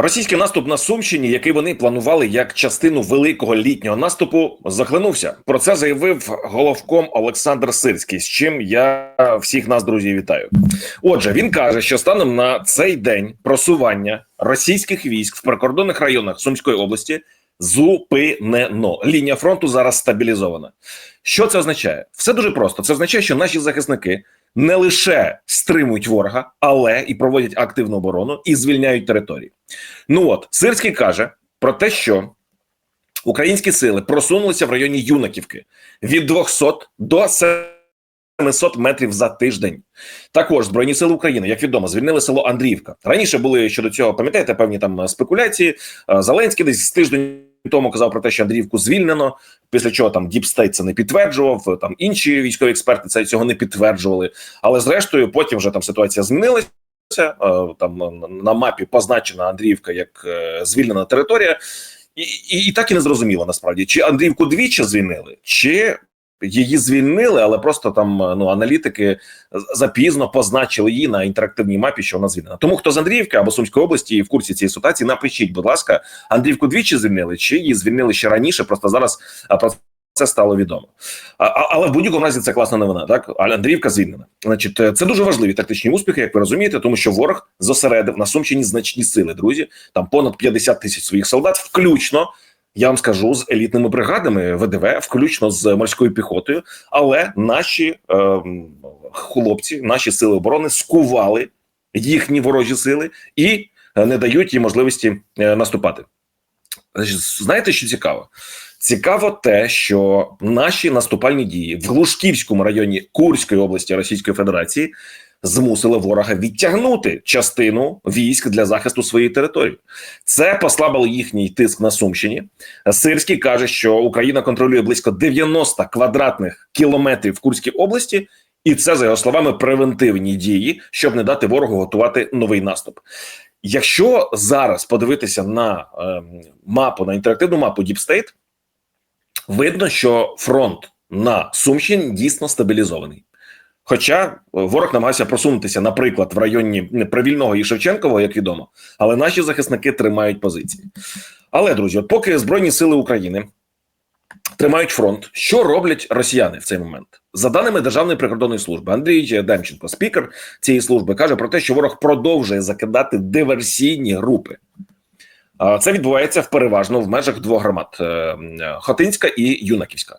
Російський наступ на Сумщині, який вони планували як частину великого літнього наступу, захлинувся. Про це заявив головком Олександр Сирський. З чим я всіх нас, друзі, вітаю. Отже, він каже, що станом на цей день просування російських військ в прикордонних районах Сумської області зупинено. Лінія фронту зараз стабілізована. Що це означає? Все дуже просто. Це означає, що наші захисники не лише стримують ворога, але і проводять активну оборону і звільняють території. Ну от Сирський каже про те, що українські сили просунулися в районі Юнаківки від 200 до 700 метрів за тиждень. Також збройні сили України, як відомо, звільнили село Андріївка. Раніше були щодо цього, пам'ятаєте, певні там спекуляції. Е, Зеленський десь з тиждень тому казав про те, що Андріївку звільнено. Після чого там Діпстейт це не підтверджував. Там інші військові експерти це цього не підтверджували. Але зрештою, потім вже там ситуація змінилася. Е, Там на мапі позначена Андріївка як е, звільнена територія, і, і, і так і не зрозуміло насправді, чи Андріївку двічі звільнили, чи її звільнили, але просто там ну аналітики запізно позначили її на інтерактивній мапі, що вона звільнена. Тому хто з Андріївки або Сумської області в курсі цієї ситуації, напишіть, будь ласка, Андріївку двічі звільнили, чи її звільнили ще раніше? Просто зараз про це стало відомо. А, але в будь-якому разі це класна новина. Так Андріївка звільнена. Значить, це дуже важливі тактичні успіхи, як ви розумієте, тому що ворог зосередив на Сумщині значні сили. Друзі, там понад 50 тисяч своїх солдат, включно. Я вам скажу з елітними бригадами ВДВ, включно з морською піхотою, але наші е, хлопці, наші сили оборони скували їхні ворожі сили і не дають їм можливості е, наступати. Знаєте, що цікаво? Цікаво те, що наші наступальні дії в Глушківському районі Курської області Російської Федерації змусили ворога відтягнути частину військ для захисту своєї території. Це послабило їхній тиск на Сумщині. Сирський каже, що Україна контролює близько 90 квадратних кілометрів в Курській області, і це за його словами превентивні дії, щоб не дати ворогу готувати новий наступ. Якщо зараз подивитися на е, мапу на інтерактивну мапу State, видно, що фронт на Сумщині дійсно стабілізований. Хоча ворог намагався просунутися, наприклад, в районі Привільного і Шевченкового, як відомо, але наші захисники тримають позиції. Але друзі, от поки Збройні сили України тримають фронт, що роблять росіяни в цей момент? За даними Державної прикордонної служби, Андрій Демченко, спікер цієї служби, каже про те, що ворог продовжує закидати диверсійні групи. Це відбувається в переважно в межах двох громад: Хотинська і Юнаківська.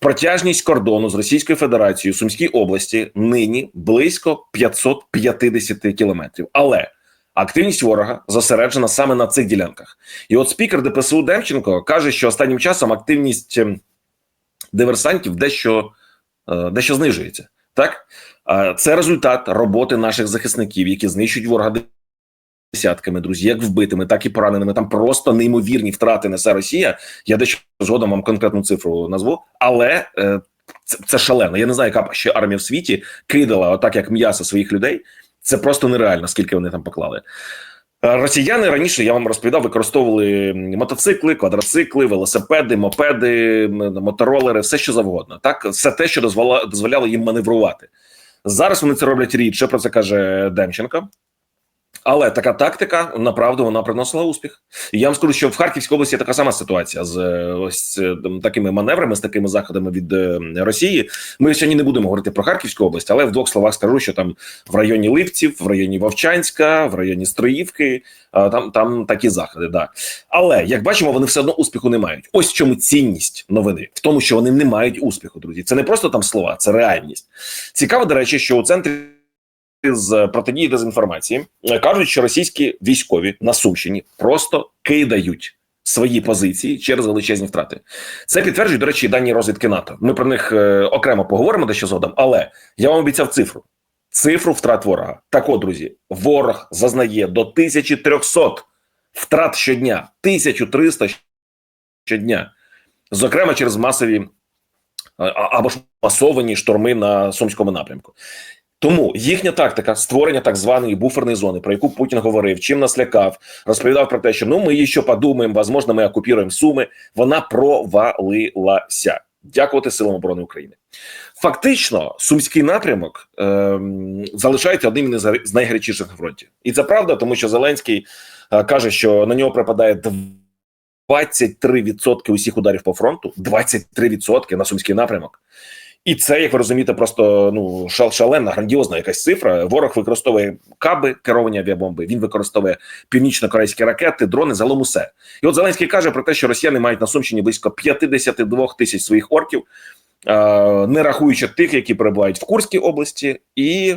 Протяжність кордону з Російською Федерацією Сумській області нині близько 550 кілометрів. Але активність ворога зосереджена саме на цих ділянках. І от спікер ДПСУ Демченко каже, що останнім часом активність диверсантів дещо, дещо знижується. Так це результат роботи наших захисників, які знищують ворога десятками друзі, як вбитими, так і пораненими. Там просто неймовірні втрати несе Росія. Я дещо згодом вам конкретну цифру назву, але е, це, це шалено. Я не знаю, яка ще армія в світі кидала отак, як м'ясо своїх людей. Це просто нереально, скільки вони там поклали. Росіяни раніше я вам розповідав, використовували мотоцикли, квадроцикли, велосипеди, мопеди, моторолери, все що завгодно. Так, все те, що дозволяло їм маневрувати. Зараз вони це роблять рідше. Про це каже Демченко. Але така тактика направду вона приносила успіх. І я вам скажу, що в Харківській області така сама ситуація з ось такими маневрами, з такими заходами від Росії. Ми сьогодні не будемо говорити про Харківську область, але в двох словах скажу, що там в районі Ливців, в районі Вовчанська, в районі Строївки, там там такі заходи. Да, але як бачимо, вони все одно успіху не мають. Ось в чому цінність новини в тому, що вони не мають успіху. Друзі, це не просто там слова, це реальність. Цікаво, до речі, що у центрі з протидії дезінформації кажуть, що російські військові на Сумщині просто кидають свої позиції через величезні втрати. Це підтверджують, до речі, дані розвідки НАТО. Ми про них е, окремо поговоримо дещо згодом, але я вам обіцяв цифру. Цифру втрат ворога. Так от, друзі, ворог зазнає до 1300 втрат щодня, 1300 щодня, зокрема через масові або ж масовані штурми на сумському напрямку. Тому їхня тактика створення так званої буферної зони, про яку Путін говорив, чим нас лякав, розповідав про те, що ну ми її ще подумаємо, возможно, ми окупуємо суми. Вона провалилася. Дякувати силам оборони України. Фактично, сумський напрямок е залишається одним із найгарячіших на фронті, і це правда, тому що Зеленський е, каже, що на нього припадає 23% усіх ударів по фронту. 23% на сумський напрямок. І це, як ви розумієте, просто ну шал шалена, грандіозна якась цифра. Ворог використовує каби керовані авіабомби. Він використовує північно-корейські ракети, дрони, залом усе. І от Зеленський каже про те, що росіяни мають на Сумщині близько 52 тисяч своїх орків, не рахуючи тих, які перебувають в Курській області, і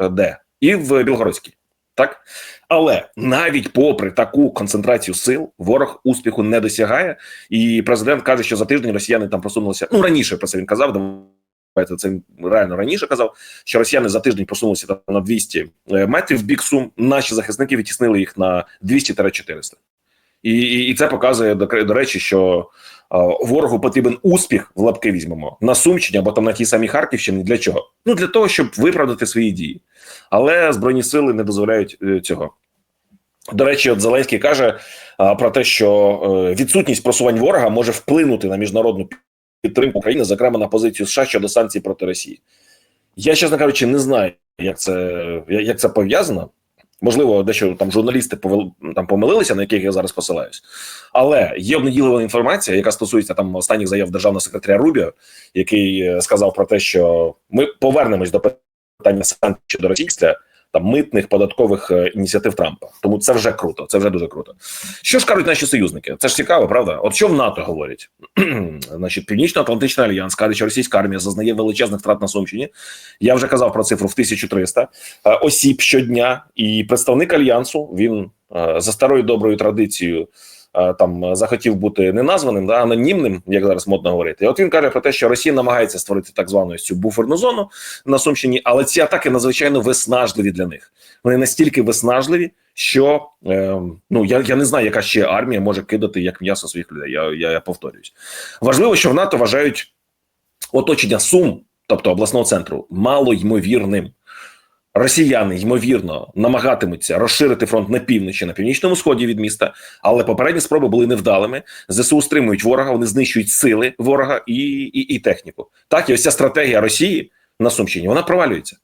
е, де? І в Білгородській. Так, але навіть попри таку концентрацію сил, ворог успіху не досягає, і президент каже, що за тиждень росіяни там просунулися. Ну раніше про це він казав. Давайте це реально раніше казав, що росіяни за тиждень просунулися там на 200 метрів в бік сум. Наші захисники відтіснили їх на 200-400. І, і і це показує до, до речі, що е, ворогу потрібен успіх в лапки візьмемо на Сумщині або там на тій самій Харківщині. Для чого? Ну для того, щоб виправдати свої дії, але збройні сили не дозволяють е, цього. До речі, от Зеленський каже а, про те, що е, відсутність просувань ворога може вплинути на міжнародну підтримку України, зокрема на позицію США щодо санкцій проти Росії. Я, чесно кажучи, не знаю, як це як це пов'язано. Можливо, дещо там журналісти повели, там помилилися, на яких я зараз посилаюсь, але є обнадійлива інформація, яка стосується там останніх заяв державного секретаря Рубіо, який е, сказав про те, що ми повернемось до питання санкцій щодо після там митних податкових е, ініціатив Трампа. Тому це вже круто. Це вже дуже круто. Що ж кажуть наші союзники? Це ж цікаво, правда? От що в НАТО говорять? Значить, Північно-Атлантичний альянс каже, що російська армія зазнає величезних втрат на Сумщині. Я вже казав про цифру в 1300 е, осіб щодня, і представник альянсу він е, за старою доброю традицією. Там захотів бути неназваним, да анонімним, як зараз модно говорити. І От він каже про те, що Росія намагається створити так звану цю буферну зону на Сумщині, але ці атаки надзвичайно виснажливі для них. Вони настільки виснажливі, що е, ну я я не знаю, яка ще армія може кидати як м'ясо своїх людей. Я, я, я повторююсь. Важливо, що в НАТО вважають оточення Сум, тобто обласного центру, мало ймовірним. Росіяни ймовірно намагатимуться розширити фронт на півночі, на північному сході від міста, але попередні спроби були невдалими. Зсу стримують ворога, вони знищують сили ворога і і, і техніку. Так і ось ця стратегія Росії на Сумщині вона провалюється.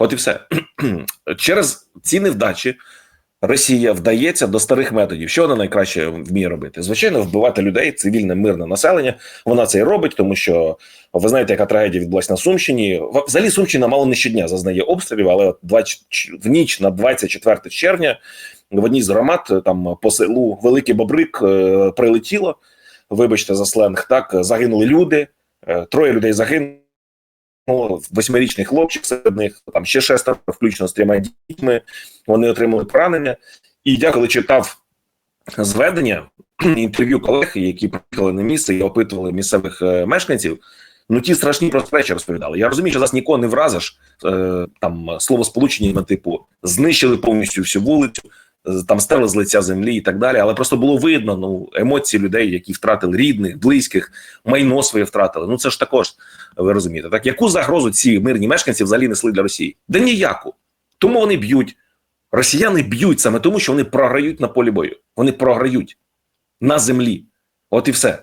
От і все через ці невдачі Росія вдається до старих методів. Що вона найкраще вміє робити? Звичайно, вбивати людей, цивільне мирне населення. Вона це і робить, тому що ви знаєте, яка трагедія відбулася на Сумщині. Взагалі Сумщина мало не щодня зазнає обстрілів, але от 20, в ніч на 24 червня в одній з громад там по селу Великий Бобрик е, прилетіло. Вибачте за сленг. Так загинули люди, е, троє людей загинули. Восьмирічний хлопчик серед них там ще шестеро, включно з трьома дітьми. Вони отримали поранення. І я коли читав зведення інтерв'ю колег, які приїхали на місце і опитували місцевих е, мешканців. Ну ті страшні про речі розповідали. Я розумію, що зараз нікого не вразиш е, там словосполучення типу знищили повністю всю вулицю, там стерли з лиця землі і так далі. Але просто було видно ну емоції людей, які втратили рідних, близьких, майно своє втратили. Ну це ж також ви розумієте, так яку загрозу ці мирні мешканці взагалі несли для Росії? Да ніяку. Тому вони б'ють. Росіяни б'ють саме тому, що вони програють на полі бою. Вони програють на землі. От і все.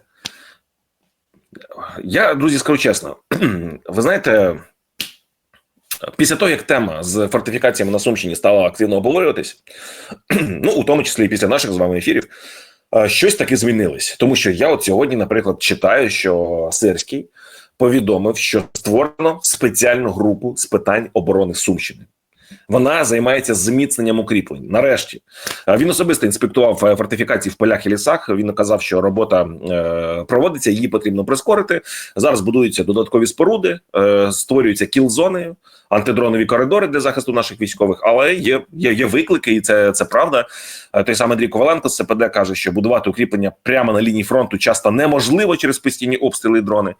Я, друзі, скажу чесно, ви знаєте, після того, як тема з фортифікаціями на Сумщині стала активно обговорюватись, ну у тому числі і після наших з вами ефірів, щось таки змінилось. Тому що я от сьогодні, наприклад, читаю, що Сирський повідомив, що створено спеціальну групу з питань оборони Сумщини. Вона займається зміцненням укріплень. Нарешті він особисто інспектував е, фортифікації в полях і лісах. Він казав, що робота е, проводиться, її потрібно прискорити. Зараз будуються додаткові споруди, е, створюються кіл-зони, антидронові коридори для захисту наших військових. Але є є, є виклики, і це це правда. Той самий Андрій Коваленко з ЦПД каже, що будувати укріплення прямо на лінії фронту часто неможливо через постійні обстріли і дрони.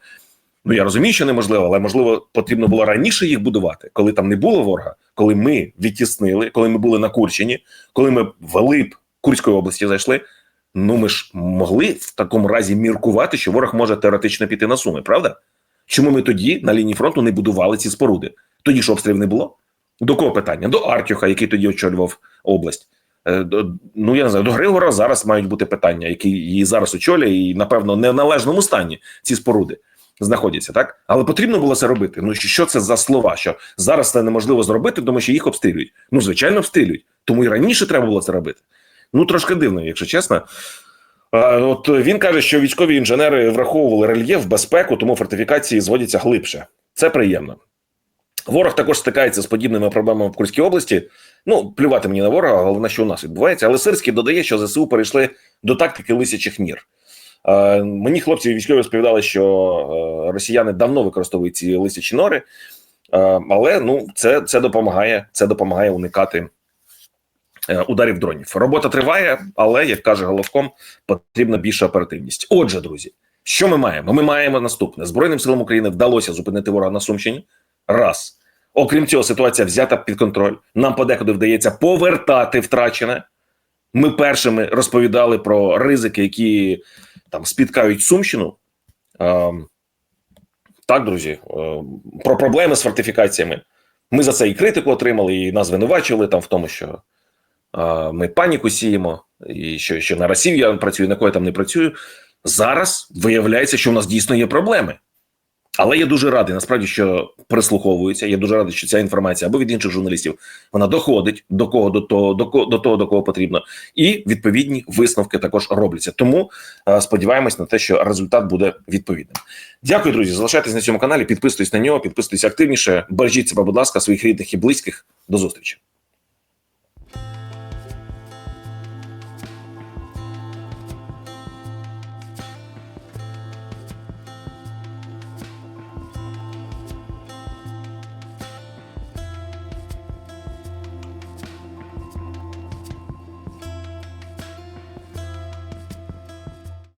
Ну я розумію, що неможливо, але можливо потрібно було раніше їх будувати, коли там не було ворога, коли ми відтіснили, коли ми були на Курщині, коли ми в Лип Курської області зайшли. Ну ми ж могли в такому разі міркувати, що ворог може теоретично піти на суми, правда? Чому ми тоді на лінії фронту не будували ці споруди? Тоді ж обстрілів не було? До кого питання? До Артюха, який тоді очолював область. Е, до, ну я не знаю, до Григора зараз мають бути питання, які її зараз очолює, і напевно не в належному стані ці споруди знаходяться, так але потрібно було це робити. Ну що це за слова? Що зараз це неможливо зробити, тому що їх обстрілюють. Ну звичайно, обстрілюють. Тому і раніше треба було це робити. Ну трошки дивно, якщо чесно. От він каже, що військові інженери враховували рельєф, безпеку, тому фортифікації зводяться глибше. Це приємно. Ворог також стикається з подібними проблемами в Курській області. Ну, плювати мені на ворога, головне, що у нас відбувається. Але Сирський додає, що ЗСУ перейшли до тактики лисячих мір. Е, мені хлопці військові розповідали, що е, росіяни давно використовують ці лисячі нори, е, але ну, це, це допомагає, це допомагає уникати ударів дронів. Робота триває, але як каже головком, потрібна більша оперативність. Отже, друзі, що ми маємо? Ми маємо наступне: Збройним силам України вдалося зупинити ворога на Сумщині. Раз. Окрім цього, ситуація взята під контроль. Нам подекуди вдається повертати втрачене. Ми першими розповідали про ризики, які там спіткають Сумщину. Ем, так, друзі, е, про проблеми з фортифікаціями. Ми за це і критику отримали, і нас звинувачували там в тому, що е, ми паніку сіємо, і що, що на Росію я працюю, на я там не працюю. Зараз виявляється, що в нас дійсно є проблеми. Але я дуже радий, насправді, що прислуховуються. Я дуже радий, що ця інформація або від інших журналістів вона доходить до кого до того, до кого до того, до кого потрібно, і відповідні висновки також робляться. Тому е, сподіваємось на те, що результат буде відповідним. Дякую, друзі. Залишайтесь на цьому каналі, підписуйтесь на нього, підписуйтесь активніше. Бережіть себе, будь ласка, своїх рідних і близьких. До зустрічі.